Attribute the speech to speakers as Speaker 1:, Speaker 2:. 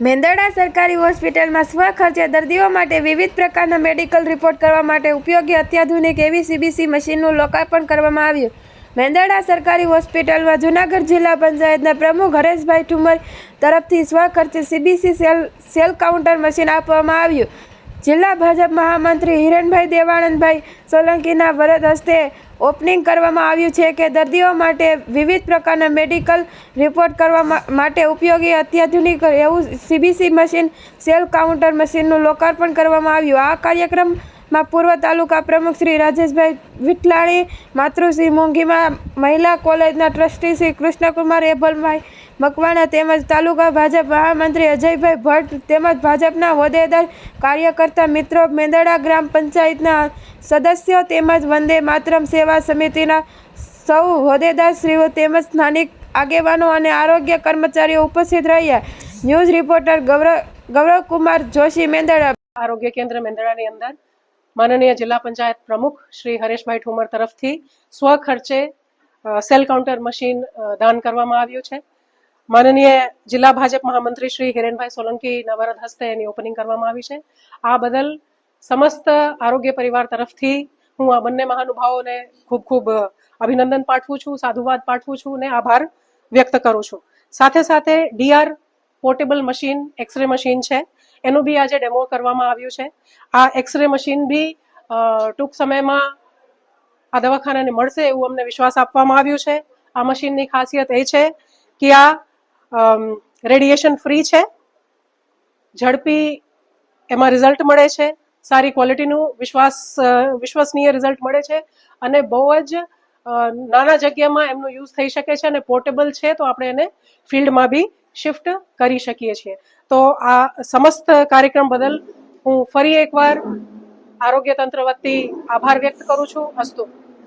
Speaker 1: મેંદરડા સરકારી હોસ્પિટલમાં સ્વખર્ચે દર્દીઓ માટે વિવિધ પ્રકારના મેડિકલ રિપોર્ટ કરવા માટે ઉપયોગી અત્યાધુનિક એવી સીબીસી મશીનનું લોકાર્પણ કરવામાં આવ્યું. મેંદરડા સરકારી હોસ્પિટલમાં જૂનાગઢ જિલ્લા પંચાયતના પ્રમુખ હરેશભાઈ ઠુમર તરફથી સ્વખર્ચે CBC cell cell counter machine આપવામાં આવ્યું. જિલ્લા ભાજપ મહામંત્રી હિરણભાઈ દેવાનંદભાઈ સોલંકીના વરદ હસ્તે ઓપનિંગ કરવામાં આવ્યું છે કે દર્દીઓ માટે વિવિધ પ્રકારના મેડિકલ રિપોર્ટ કરવા માટે ઉપયોગી અત્યાધુનિક એવું સીબીસી મશીન, સેલ કાઉન્ટર મશીનનું લોકાર્પણ કરવામાં આવ્યું. આ કાર્યક્રમમાં પૂર્વ તાલુકા પ્રમુખ શ્રી રાજેશભાઈ વિઠલાણી માતૃશ્રી મોંઘીમાં મહિલા કોલેજના ટ્રસ્ટી શ્રી કૃષ્ણકુમાર એભલભાઈ મકવાણા તેમજ તાલુકા ભાજપ મહામંત્રી અજયભાઈ ભટ્ટ તેમજ ભાજપના હોદ્દેદાર કાર્યકર્તા મિત્રો મેંદડા ગ્રામ પંચાયતના સદસ્યો તેમજ વંદે માતરમ સેવા સમિતિના સૌ હોદ્દેદારશ્રીઓ તેમજ સ્થાનિક આગેવાનો અને આરોગ્ય કર્મચારીઓ ઉપસ્થિત રહ્યા. News reporter Gaurav, Gauravkumar Joshi Mendarda.
Speaker 2: આરોગ્ય કેન્દ્ર મેંદડાની અંદર માનનીય જિલ્લા પંચાયત પ્રમુખ શ્રી હરેશભાઈ ઠુમર તરફથી સ્વખર્ચે ખર્ચે સેલ કાઉન્ટર મશીન દાન કરવામાં આવ્યું છે. માનનીય જિલ્લા ભાજપ મહામંત્રી શ્રી હિરેનભાઈ સોલંકીના વરદ હસ્તે એની ઓપનિંગ કરવામાં આવી છે. આ બદલ સમસ્ત આરોગ્ય પરિવાર તરફથી હું આ બંને મહાનુભાવોને ખૂબ ખૂબ અભિનંદન પાઠવું છું, સાધુવાદ પાઠવું છું અને આભાર વ્યક્ત કરું છું. સાથે સાથે DR portable machine, x ray machine છે. એનું બી આજે ડેમો કરવામાં આવ્યું છે. આ એક્સરે મશીન બી ટૂંક સમયમાં આ દવાખાનાને મળશે એવું અમને વિશ્વાસ આપવામાં આવ્યું છે. આ મશીનની ખાસિયત એ છે કે આ રેડિયેશન ફ્રી છે. ઝડપી એમાં રિઝલ્ટ મળે છે. સારી ક્વોલિટીનું વિશ્વાસ વિશ્વસનીય રિઝલ્ટ મળે છે. અને બહુ જ નાના જગ્યામાં એમનો યુઝ થઈ શકે છે અને પોર્ટેબલ છે તો આપણે એને ફિલ્ડમાં બી શિફ્ટ કરી શકીએ છીએ. તો આ સમસ્ત કાર્યક્રમ બદલ હું ફરી એકવાર આરોગ્ય તંત્ર વતી આભાર વ્યક્ત કરું છું. અસ્તુ.